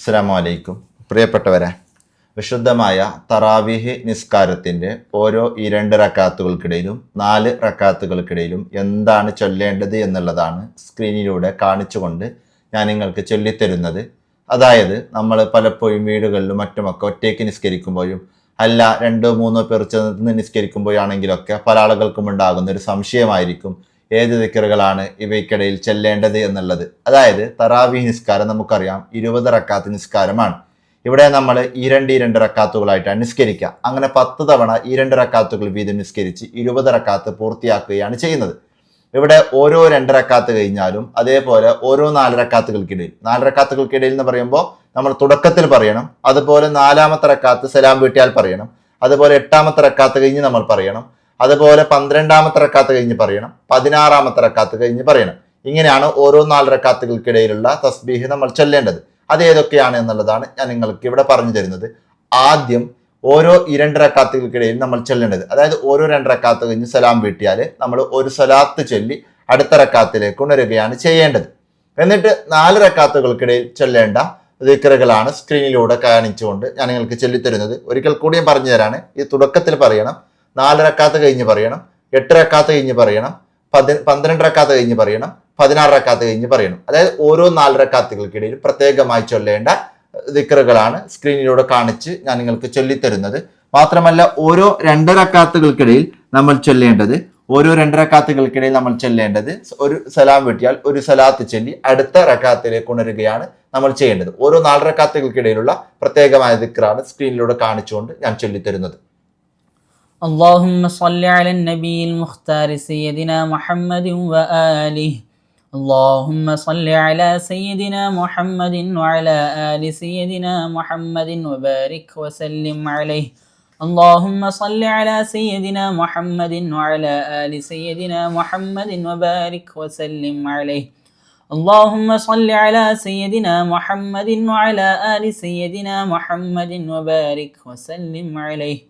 അസ്സലാമു അലൈക്കും. പ്രിയപ്പെട്ടവരെ വിശുദ്ധമായ തറാവിഹ് നിസ്കാരത്തിന്റെ ഓരോ ഈ രണ്ട് റക്കാത്തുകൾക്കിടയിലും നാല് റക്കാത്തുകൾക്കിടയിലും എന്താണ് ചൊല്ലേണ്ടത് എന്നുള്ളതാണ് സ്ക്രീനിലൂടെ കാണിച്ചുകൊണ്ട് ഞാൻ നിങ്ങൾക്ക് ചൊല്ലിത്തരുന്നത്. അതായത് നമ്മൾ പലപ്പോഴും വീടുകളിലും മറ്റുമൊക്കെ ഒറ്റയ്ക്ക് നിസ്കരിക്കുമ്പോഴും അല്ല രണ്ടോ മൂന്നോ പേർ ചേർന്ന് നിസ്കരിക്കുമ്പോഴാണെങ്കിലൊക്കെ പല ആളുകൾക്കും ഉണ്ടാകുന്ന ഒരു സംശയമായിരിക്കും. ഏത് ദിക്കറുകളാണ് ഇവയ്ക്കിടയിൽ ചെല്ലേണ്ടത് എന്നുള്ളത്. അതായത് തറാവി നിസ്കാരം നമുക്കറിയാം. ഇരുപത് റക്കാത്ത് നിസ്കാരമാണ്. ഇവിടെ നമ്മൾ ഈ രണ്ട് ഈ രണ്ട് റക്കാത്തുകളായിട്ടാണ് നിസ്കരിക്കുക അങ്ങനെ പത്ത് തവണ ഈ രണ്ട് റക്കാത്തുകൾ വീതം നിസ്കരിച്ച് ഇരുപത് റക്കാത്ത് പൂർത്തിയാക്കുകയാണ് ചെയ്യുന്നത്. ഇവിടെ ഓരോ രണ്ട് റക്കാത്ത് കഴിഞ്ഞാലും അതേപോലെ ഓരോ നാല് റക്കാത്തുകൾക്കിടയിൽ നാല് റക്കാത്തുകൾക്കിടയിൽ എന്ന് പറയുമ്പോൾ നമ്മൾ തുടക്കത്തിൽ പറയണം. അതുപോലെ നാലാമത്തെ റക്കാത്ത് സലാം വീട്ടിയാൽ പറയണം. അതുപോലെ എട്ടാമത്തെ റക്കാത്ത് കഴിഞ്ഞ് നമ്മൾ പറയണം. അതുപോലെ പന്ത്രണ്ടാമത്തെ റക്കാത്ത് കഴിഞ്ഞ് പറയണം പതിനാറാമത്തെ റക്കാത്ത് കഴിഞ്ഞ് പറയണം. ഇങ്ങനെയാണ് ഓരോ നാല് റക്കാത്തുകൾക്കിടയിലുള്ള തസ്ബീഹ് നമ്മൾ ചൊല്ലേണ്ടത്. അത് ഏതൊക്കെയാണ് എന്നുള്ളതാണ് ഞാൻ നിങ്ങൾക്ക് ഇവിടെ പറഞ്ഞു തരുന്നത്. ആദ്യം ഓരോ ഈ രണ്ട് റക്കാത്തുകൾക്കിടയിൽ നമ്മൾ ചൊല്ലേണ്ടത്. അതായത് ഓരോ രണ്ട് റക്കാത്ത് കഴിഞ്ഞ് സലാം വീട്ടിയാൽ നമ്മൾ ഒരു സലാത്ത് ചൊല്ലി അടുത്ത റക്കാത്തിലേക്ക് ഉണരുകയാണ് ചെയ്യേണ്ടത്. എന്നിട്ട് നാല് റക്കാത്തുകൾക്കിടയിൽ ചൊല്ലേണ്ട ദിക്കറുകളാണ് സ്ക്രീനിലൂടെ കാണിച്ചുകൊണ്ട് ഞാൻ നിങ്ങൾക്ക് ചൊല്ലിത്തരുന്നത്. ഒരിക്കൽ കൂടി ഞാൻ പറഞ്ഞു തരാണ്. ഈ തുടക്കത്തിൽ പറയണം നാല് റക്കാത്ത് കഴിഞ്ഞ് പറയണം എട്ടരക്കാത്ത കഴിഞ്ഞ് പറയണം പതി പന്ത്രണ്ടരക്കാത്ത കഴിഞ്ഞ് പറയണം പതിനാറ് റക്കാത്ത് കഴിഞ്ഞ് പറയണം. അതായത് ഓരോ നാലരക്കാത്തുകൾക്കിടയിൽ പ്രത്യേകമായി ചൊല്ലേണ്ട ദിക്കറുകളാണ് സ്ക്രീനിലൂടെ കാണിച്ച് ഞാൻ നിങ്ങൾക്ക് ചൊല്ലിത്തരുന്നത്. മാത്രമല്ല ഓരോ രണ്ടരക്കാത്തുകൾക്കിടയിൽ നമ്മൾ ചൊല്ലേണ്ടത് ഓരോ രണ്ടരക്കാത്തുകൾക്കിടയിൽ നമ്മൾ ചൊല്ലേണ്ടത് ഒരു സലാം വെട്ടിയാൽ ഒരു സലാത്ത് ചൊല്ലി അടുത്ത റക്കാത്തിലേക്ക് ഉണരുകയാണ് നമ്മൾ ചെയ്യേണ്ടത്. ഓരോ നാലരക്കാത്തുകൾക്കിടയിലുള്ള പ്രത്യേകമായ ദിക്കറാണ് സ്ക്രീനിലൂടെ കാണിച്ചുകൊണ്ട് ഞാൻ ചൊല്ലിത്തരുന്നത്. اللهم صل على النبي المختار سيدنا محمد وآله. اللهم صل على سيدنا محمد وعلى آل سيدنا محمد وبارك وسلم عليه. اللهم صل على سيدنا محمد وعلى آل سيدنا محمد وبارك وسلم عليه. اللهم صل على سيدنا محمد وعلى آل سيدنا محمد وبارك وسلم عليه.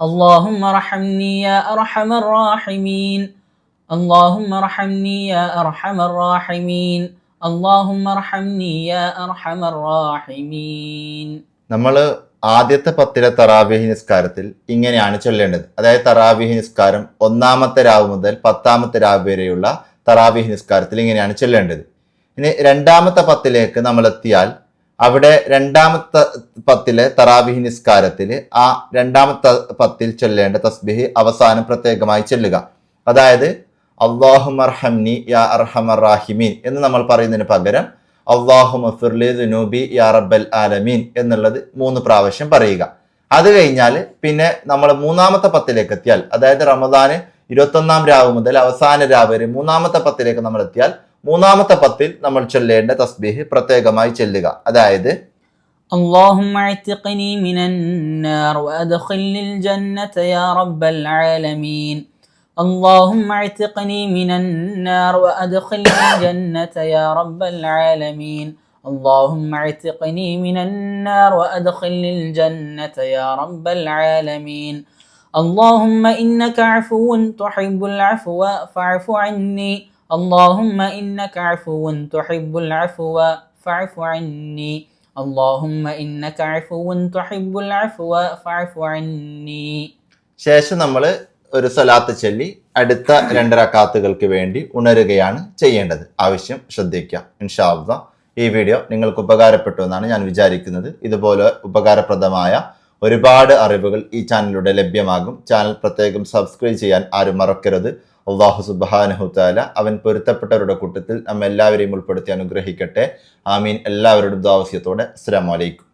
اللهم ارحمني يا أرحم الراحمين اللهم ارحمني يا أرحم الراحمين اللهم ارحمني يا أرحم الراحمين നമ്മൾ ആദ്യത്തെ പത്തിലെ തറാവിഹി നിസ്കാരത്തിൽ ഇങ്ങനെയാണ് ചൊല്ലേണ്ടത് അതായത് തറാവിഹി നിസ്കാരം ഒന്നാമത്തെ രാവ് മുതൽ പത്താമത്തെ രാവ് വരെയുള്ള തറാവിഹി നിസ്കാരത്തിൽ ഇങ്ങനെയാണ് ചൊല്ലേണ്ടത് ഇനി രണ്ടാമത്തെ പത്തിലേക്ക് നമ്മൾ എത്തിയാൽ അവിടെ രണ്ടാമത്തെ പത്തിലെ തറാവിഹി നിസ്കാരത്തിൽ ആ രണ്ടാമത്തെ പത്തിൽ ചൊല്ലേണ്ട തസ്ബിഹ് അവസാനം പ്രത്യേകമായി ചൊല്ലുക. അതായത് അള്ളാഹുമർഹംനി യാ അർഹമർ റാഹിമീൻ എന്ന് നമ്മൾ പറയുന്നതിന് പകരം അള്ളാഹു മഫിർലി ദുനൂബി യാ റബ്ബൽ ആലമീൻ എന്നുള്ളത് മൂന്ന് പ്രാവശ്യം പറയുക. അത് കഴിഞ്ഞാൽ പിന്നെ നമ്മൾ മൂന്നാമത്തെ പത്തിലേക്ക് എത്തിയാൽ അതായത് റമദാന് ഇരുപത്തൊന്നാം രാവ് മുതൽ അവസാന രാവ് വരെ മൂന്നാമത്തെ പത്തിലേക്ക് നമ്മൾ എത്തിയാൽ മൂന്നാമത്തെ പത്തിൽ നമ്മൾ ചൊല്ലേണ്ട തസ്ബീഹ് പ്രത്യേകമായി ചെല്ലുക അതായത് اللهم اعتقني من النار وادخلني الجنة يا رب العالمين اللهم اعتقني من النار وادخلني الجنة يا رب العالمين اللهم اعتقني من النار وادخلني الجنة يا رب العالمين اللهم انك عفو تحب العفو فاعف عني اللهم انك عفو تحب العفو فاعف عني اللهم إنك عفو تحب العفو فاعف عني ശേഷം നമ്മൾ ഒരു സ്വലാത്ത് ചൊല്ലി അടുത്ത രണ്ട് റക്കാത്തുകൾക്ക് വേണ്ടി ഉണരുകയാണ് ചെയ്യേണ്ടത് ആവശ്യം ശ്രദ്ധിക്കുക ഇൻഷാല്ല ഈ വീഡിയോ നിങ്ങൾക്ക് ഉപകാരപ്പെട്ടു എന്നാണ് ഞാൻ വിചാരിക്കുന്നത് ഇതുപോലെ ഉപകാരപ്രദമായ ഒരുപാട് അറിവുകൾ ഈ ചാനലിലൂടെ ലഭ്യമാകും ചാനൽ പ്രത്യേകം സബ്സ്ക്രൈബ് ചെയ്യാൻ ആരും മറക്കരുത് അള്ളാഹു സുബാനഹുത്താല അവൻ പൊരുത്തപ്പെട്ടവരുടെ കൂട്ടത്തിൽ നമ്മെല്ലാവരെയും ഉൾപ്പെടുത്തി അനുഗ്രഹിക്കട്ടെ. ആമീൻ. എല്ലാവരുടെ ദാവസ്യത്തോടെ അസ്സാം വലൈക്കും